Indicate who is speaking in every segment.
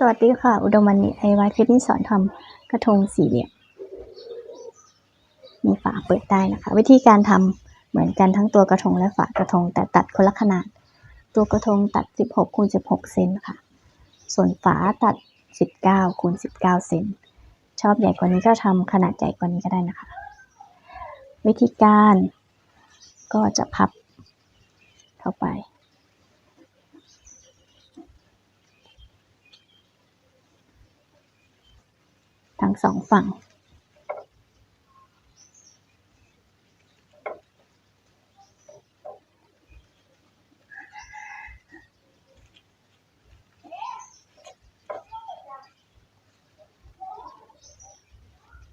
Speaker 1: สวัสดีค่ะ อุดมวันนี้ไอวาคลิปนี้สอนทำกระทงสี่เหลี่ยม มีฝาเปิดได้นะคะ วิธีการทำเหมือนกันทั้งตัวกระทงและฝากระทงแต่ตัดคนละขนาด ตัวกระทงตัด 16คูณ16 เซนค่ะ ส่วนฝาตัด 19คูณ19 เซน ชอบใหญ่กว่านี้ก็ทำขนาดใหญ่กว่านี้ก็ได้นะคะ วิธีการก็จะพับเข้าไป ทั้งสองฝั่ง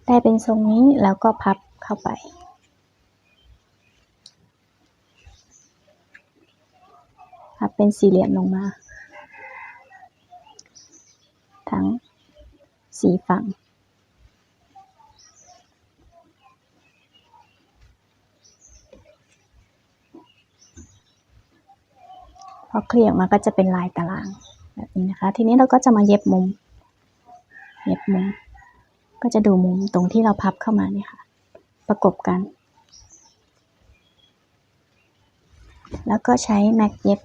Speaker 1: ได้เป็นทรงนี้แล้วก็พับเข้าไปพับเป็นสี่เหลี่ยมลงมา ทั้งสี่ฝั่ง พอเคลี่ยออกมาก็จะเป็นลายตารางแบบนี้นะคะ ทีนี้เราก็จะมาเย็บมุม เย็บมุม ก็จะดูมุมตรงที่เราพับเข้ามาเนี่ยค่ะ ประกบกัน แล้วก็ใช้แม็กเย็บ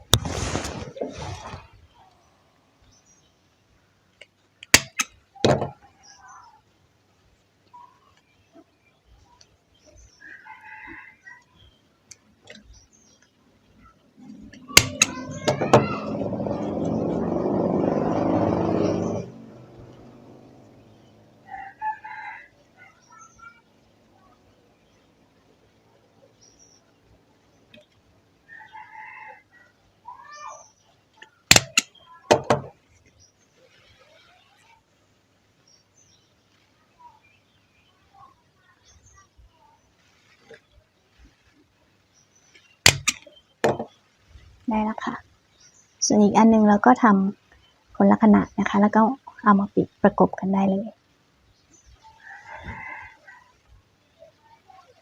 Speaker 1: ได้แล้วค่ะ ส่วนอีกอันหนึงเราก็ทำคนละขนาดนะคะ แล้วก็เอามาปิดประกบกันได้เลย